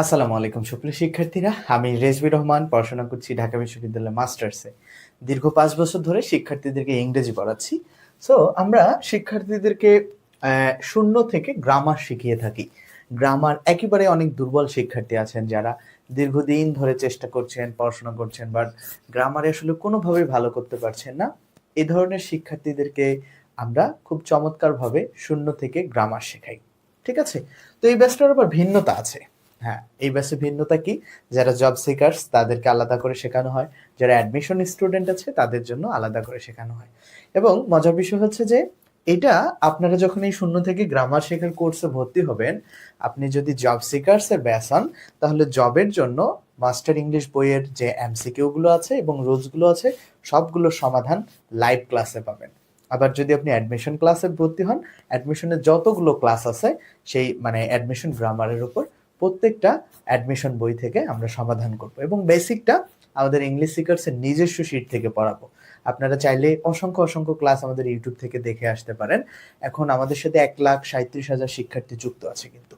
আসসালামু আলাইকুম, সুপ্রিয় শিক্ষার্থীরা। আমি রেজবি রহমান, পড়াশোনা করছি ঢাকা বিশ্ববিদ্যালয় মাস্টার্সে দীর্ঘ পাঁচ বছর ধরে শিক্ষার্থীদেরকে ইংরেজি পড়াচ্ছি। সো আমরা শিক্ষার্থীদেরকে শূন্য থেকে গ্রামার শিখিয়ে থাকি। গ্রামার একেবারে অনেক দুর্বল শিক্ষার্থী আছেন যারা দীর্ঘদিন ধরে চেষ্টা করছেন, পড়াশোনা করছেন বাট গ্রামারে আসলে কোনোভাবেই ভালো করতে পারছেন না। এ ধরনের শিক্ষার্থীদেরকে আমরা খুব চমৎকারভাবে শূন্য থেকে গ্রামার শেখাই। ঠিক আছে? তো এই ব্যাচটার আবার ভিন্নতা আছে। হ্যাঁ এই ব্যাচে ভিন্নতা কি? যারা জব সিকার্স তাদেরকে আলাদা করে শেখানো হয়। যারা অ্যাডমিশন স্টুডেন্ট আছে, তাদের জন্য আলাদা করে শেখানো হয়। এবং মজার বিষয় হচ্ছে যে, এটা আপনারা যখন এই শূন্য থেকে গ্রামার শেখার কোর্সে ভর্তি হবেন, আপনি যদি জব সিকার্সে ব্যাস হন, তাহলে জবের জন্য মাস্টার ইংলিশ বইয়ের যে এমসিকিউ গুলো আছে এবং রুলসগুলো আছে, সবগুলোর সমাধান লাইভ ক্লাসে পাবেন। আবার যদি আপনি অ্যাডমিশন ক্লাসে ভর্তি হন অ্যাডমিশনের যতগুলো ক্লাস আছে, সেই মানে অ্যাডমিশন গ্রামারের উপর প্রত্যেকটা অ্যাডমিশন বই থেকে আমরা সমাধান করব এবং বেসিকটা আমাদের ইংলিশ সিকার্সের নিজস্ব শিট থেকে পড়াবো। আপনারা চাইলে অসংখ্য অসংখ্য ক্লাস আমাদের ইউটিউব থেকে দেখে আসতে পারেন। এখন আমাদের সাথে এক লাখ সাঁত্রিশ হাজার শিক্ষার্থী যুক্ত আছে কিন্তু।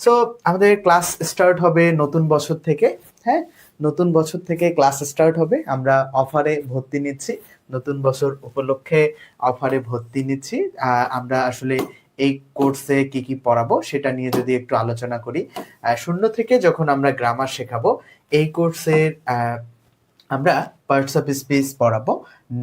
সো আমাদের ক্লাস স্টার্ট হবে নতুন বছর থেকে হ্যাঁ? নতুন বছর থেকে ক্লাস স্টার্ট হবে, আমরা অফারে ভর্তি নিচ্ছি। নতুন বছর উপলক্ষে অফারে ভর্তি নিচ্ছি। আমরা আসলে এই কোর্সে কি কি পড়াবো সেটা নিয়ে যদি একটু আলোচনা করি শূন্য থেকে যখন আমরা গ্রামার শেখাবো, এই কোর্সের আমরা পার্টস অফ স্পিচ পড়াবো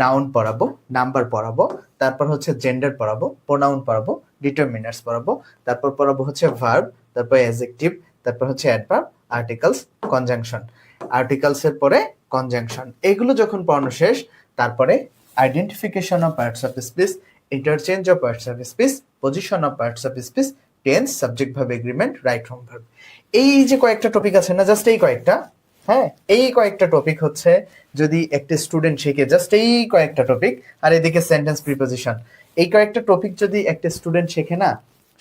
নাউন পড়াবো নাম্বার পড়াবো, তারপর হচ্ছে জেন্ডার পড়াবো প্রোনাউন পড়াবো ডিটারমিনার্স পড়াবো, তারপর পড়াবো হচ্ছে ভার্ব তারপর অ্যাজেক্টিভ তারপর হচ্ছে অ্যাডভার্ব আর্টিকেলস কনজাংশন আর্টিকেলসের পরে কনজাংশন এগুলো যখন পড়ানো শেষ, তারপরে identification of parts of speech interchange of parts of speech position of parts of speech tense subject verb agreement right from verb এই যে কয়েকটা টপিক আছে না জাস্ট এই কয়েকটা হ্যাঁ? এই কয়েকটা টপিক হচ্ছে যদি একটা স্টুডেন্ট শিখে জাস্ট এই কয়েকটা টপিক আর এদিকে সেন্টেন্স প্রিপোজিশন এই কয়েকটা টপিক যদি একটা স্টুডেন্ট শেখে না,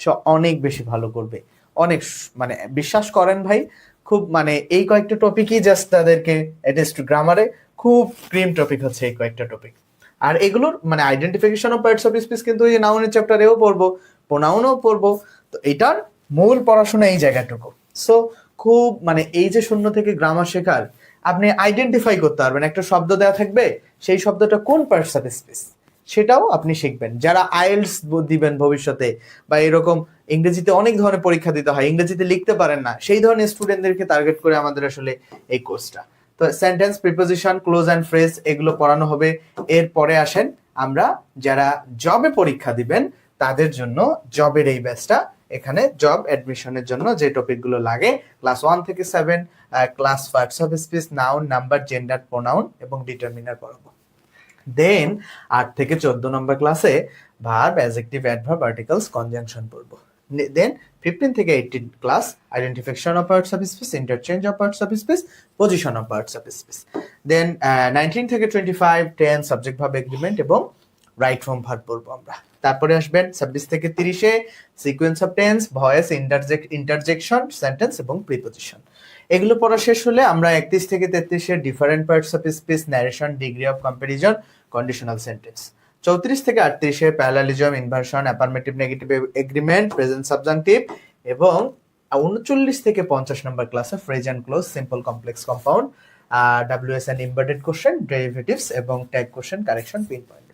সে অনেক বেশি ভালো করবে। অনেক মানে বিশ্বাস করেন ভাই, খুব মানে এই কয়েকটা টপিকই জাস্ট তাদেরকে এটলিস্ট গ্রামারে খুব ক্রিম টপিক হচ্ছে এই কয়েকটা টপিক আর এগুলোর মানে identification of parts of speech কিন্তু এই নাউনের চ্যাপ্টারেও পড়ব প্রোনাউনও পড়ব, তো এটার মূল পড়াশোনা এই জায়গাটুকু। সো খুব মানে এই যে শূন্য থেকে গ্রামার শেখার, আপনি আইডেন্টিফাই করতে পারবেন, একটা শব্দ দেওয়া থাকবে, সেই শব্দটা কোন পার্টস অফ স্পিচ সেটাও আপনি শিখবেন। যারা আইএলস দিবেন ভবিষ্যতে, বা এরকম ইংরেজিতে অনেক ধরনের পরীক্ষা দিতে হয়, ইংরেজিতে লিখতে পারেন না, সেই ধরনের স্টুডেন্টদেরকে টার্গেট করে আমাদের আসলে এই কোর্সটা তো sentence preposition clause and phrase এগুলো পড়ানো হবে। এর পরে আসেন আমরা যারা জবে পরীক্ষা দিবেন, তাদের জন্য জবের এই ব্যাচটা এখানে জব অ্যাডমিশনের জন্য যে টপিকগুলো লাগে ক্লাস ওয়ান থেকে seven class parts of speech noun number gender pronoun এবং ডিটারমিনার পড়াবো। দেন আট থেকে চোদ্দ নম্বর ক্লাসে verb adjective adverb articles conjunction পড়ব। দেন ফিফটিন থেকে eighteen class identification of parts of speech interchange of parts of speech position of parts of speech then nineteen থেকে twenty five ten subject verb agreement এবং right form verb পড়ব আমরা। তারপরে আসবেন ছাব্বিশ থেকে তিরিশে sequence of tense voice interject interjection sentence এবং প্রিপোজিশন এগুলো পড়া শেষ হলে আমরা একত্রিশ থেকে তেত্রিশে different parts of speech narration degree of comparison conditional sentence চৌত্রিশ থেকে আটত্রিশে parallelism inversion affirmative negative agreement present subjunctive এবং উনচল্লিশ থেকে পঞ্চাশ নম্বর ক্লাসে phrase and clause simple complex compound W S and inverted question derivatives এবং tag question correction pin point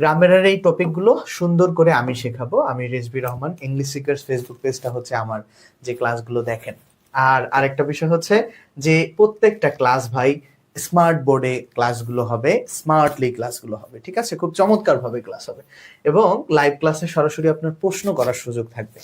গ্রামের এই টপিকগুলো সুন্দর করে আমি শেখাবো। আমি Rezbi Rahman English seekers Facebook পেজটা হচ্ছে আমার যে ক্লাসগুলো দেখেন। আর আরেকটা বিষয় হচ্ছে যে প্রত্যেকটা ক্লাস ভাই স্মার্ট বোর্ডে ক্লাসগুলো হবে স্মার্টলি ক্লাসগুলো হবে, ঠিক আছে? খুব চমৎকার ভাবে ক্লাস হবে। এবং লাইভ ক্লাসে সরাসরি আপনার প্রশ্ন করার সুযোগ থাকবে।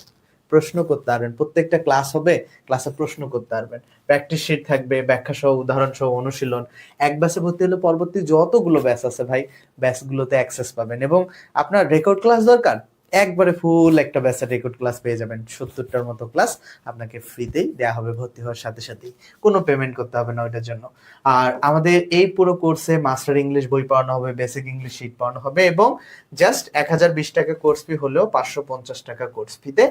প্রশ্ন করতে পারবেন। প্রত্যেকটা ক্লাস হবে ক্লাসে প্রশ্ন করতে পারবেন। প্র্যাকটিস শিট থাকবে ব্যাখ্যা সহ উদাহরণ সহ অনুশীলন। এক ব্যাচে ভর্তি হলে পরবর্তী যতগুলো ব্যাচ আছে ভাই ব্যাচগুলোতে অ্যাক্সেস পাবেন। এবং আপনার রেকর্ড ক্লাস দরকার? একবারে ফুল একটা ব্যাচের রেকর্ড ক্লাস পেয়ে যাবেন। সত্তরটার মতো ক্লাস আপনাকে ফ্রিতেই দেওয়া হবে, ভর্তি হওয়ার সাথে সাথেই। কোনো পেমেন্ট করতে হবে না ওইটার জন্য। আর আমাদের এই পুরো কোর্সে মাস্টার ইংলিশ বই পড়ানো হবে বেসিক ইংলিশ শিট পড়ানো হবে এবং জাস্ট এক হাজার বিশ টাকা কোর্স ফি হলেও পাঁচশো পঞ্চাশ টাকা কোর্স ফিতে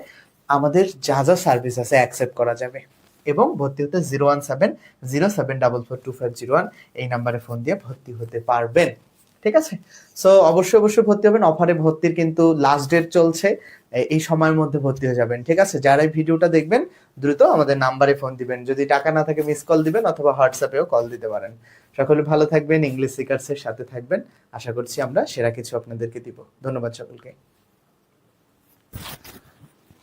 আমাদের যা যা সার্ভিস আছে অ্যাকসেপ্ট করা যাবে। এবং ভর্তি হতে zero one seven zero seven double four two five zero one এই নাম্বারে ফোন দিয়ে ভর্তি হতে পারবেন। ঠিক আছে? সো অবশ্যই অবশ্যই ভর্তি হবেন। অফারে ভর্তির কিন্তু লাস্ট ডেট চলছে। এই সময়ের মধ্যে ভর্তি হয়ে যাবেন, ঠিক আছে? যারা এই ভিডিওটা দেখবেন, দ্রুত আমাদের নাম্বারে ফোন দিবেন। যদি টাকা না থাকে মিস কল দিবেন অথবা হোয়াটসঅ্যাপেও কল দিতে পারেন। সকলে ভালো থাকবেন ইংলিশ সিকার্সের সাথে থাকবেন। আশা করছি আমরা সেরা কিছু আপনাদেরকে দিব। ধন্যবাদ সকলকে।